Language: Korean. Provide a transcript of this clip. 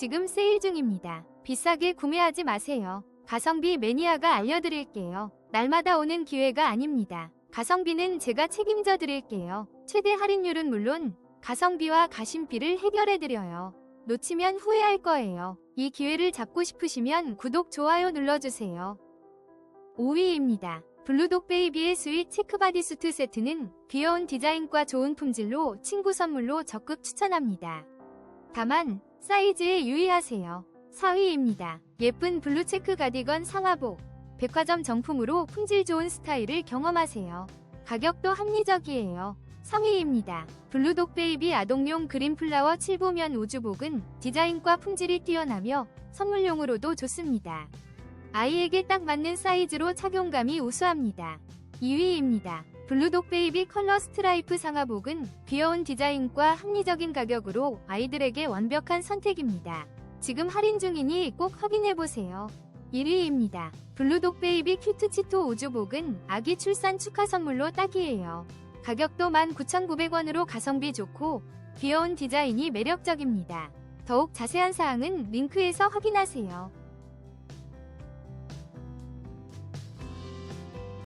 지금 세일 중입니다. 비싸게 구매하지 마세요. 가성비 매니아가 알려드릴게요. 날마다 오는 기회가 아닙니다. 가성비는 제가 책임져 드릴게요. 최대 할인율은 물론 가성비와 가심비를 해결해 드려요. 놓치면 후회할 거예요. 이 기회를 잡고 싶으시면 구독, 좋아요 눌러주세요. 5위입니다. 블루독 베이비의 스윗 체크바디 수트 세트는 귀여운 디자인과 좋은 품질로 친구 선물로 적극 추천합니다. 다만 사이즈에 유의하세요. 4위입니다. 예쁜 블루 체크 가디건 상하복. 백화점 정품으로 품질 좋은 스타일을 경험하세요. 가격도 합리적이에요. 3위입니다. 블루독 베이비 아동용 그린 플라워 7보면 우주복은 디자인과 품질이 뛰어나며 선물용으로도 좋습니다. 아이에게 딱 맞는 사이즈로 착용감이 우수합니다. 2위입니다. 블루독 베이비 컬러 스트라이프 상하복은 귀여운 디자인과 합리적인 가격으로 아이들에게 완벽한 선택입니다. 지금 할인 중이니 꼭 확인해보세요. 1위입니다. 블루독 베이비 큐트 치토 우주복은 아기 출산 축하 선물로 딱이에요. 가격도 19,900원으로 가성비 좋고 귀여운 디자인이 매력적입니다. 더욱 자세한 사항은 링크에서 확인하세요.